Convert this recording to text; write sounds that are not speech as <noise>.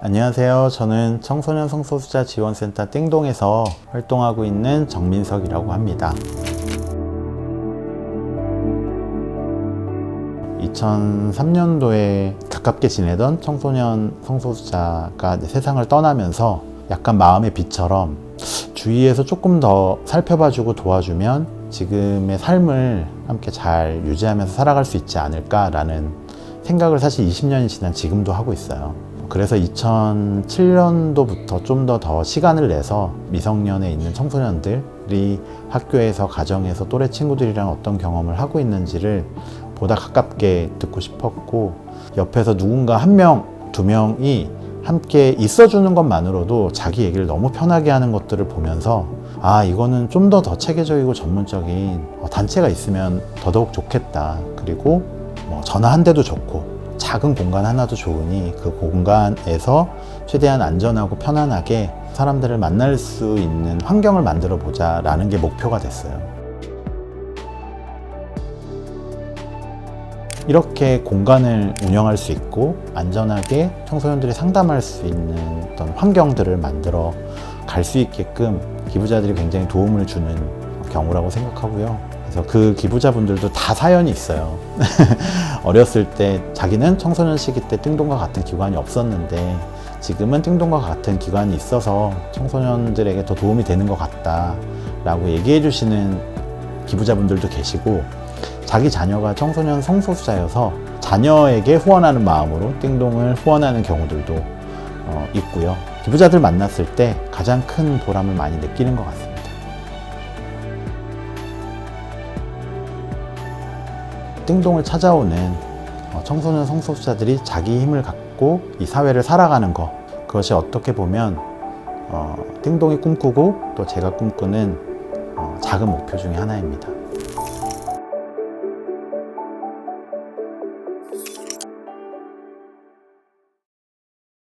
안녕하세요. 저는 청소년 성소수자 지원센터 띵동에서 활동하고 있는 정민석이라고 합니다. 2003년도에 가깝게 지내던 청소년 성소수자가 세상을 떠나면서 약간 마음의 빛처럼 주위에서 조금 더 살펴봐주고 도와주면 지금의 삶을 함께 잘 유지하면서 살아갈 수 있지 않을까라는 생각을 사실 20년이 지난 지금도 하고 있어요. 그래서 2007년도부터 좀 더 더 시간을 내서 미성년에 있는 청소년들이 학교에서 가정에서 또래 친구들이랑 어떤 경험을 하고 있는지를 보다 가깝게 듣고 싶었고 옆에서 누군가 한 명, 두 명이 함께 있어주는 것만으로도 자기 얘기를 너무 편하게 하는 것들을 보면서 아 이거는 좀 더더 체계적이고 전문적인 어, 단체가 있으면 더더욱 좋겠다. 그리고 뭐 전화 한 대도 좋고 작은 공간 하나도 좋으니 그 공간에서 최대한 안전하고 편안하게 사람들을 만날 수 있는 환경을 만들어 보자 라는 게 목표가 됐어요. 이렇게 공간을 운영할 수 있고 안전하게 청소년들이 상담할 수 있는 어떤 환경들을 만들어 갈 수 있게끔 기부자들이 굉장히 도움을 주는 경우라고 생각하고요. 그래서 그 기부자분들도 다 사연이 있어요. <laughs> 어렸을 때 자기는 청소년 시기 때 띵동과 같은 기관이 없었는데 지금은 띵동과 같은 기관이 있어서 청소년들에게 더 도움이 되는 것 같다 라고 얘기해 주시는 기부자분들도 계시고 자기 자녀가 청소년 성소수자여서 자녀에게 후원하는 마음으로 띵동을 후원하는 경우들도 어, 있고요. 기부자들 만났을 때 가장 큰 보람을 많이 느끼는 것 같습니다. 띵동을 찾아오는 어, 청소년 성소수자들이 자기 힘을 갖고 이 사회를 살아가는 것 그것이 어떻게 보면 어, 띵동이 꿈꾸고 또 제가 꿈꾸는 어, 작은 목표 중에 하나입니다.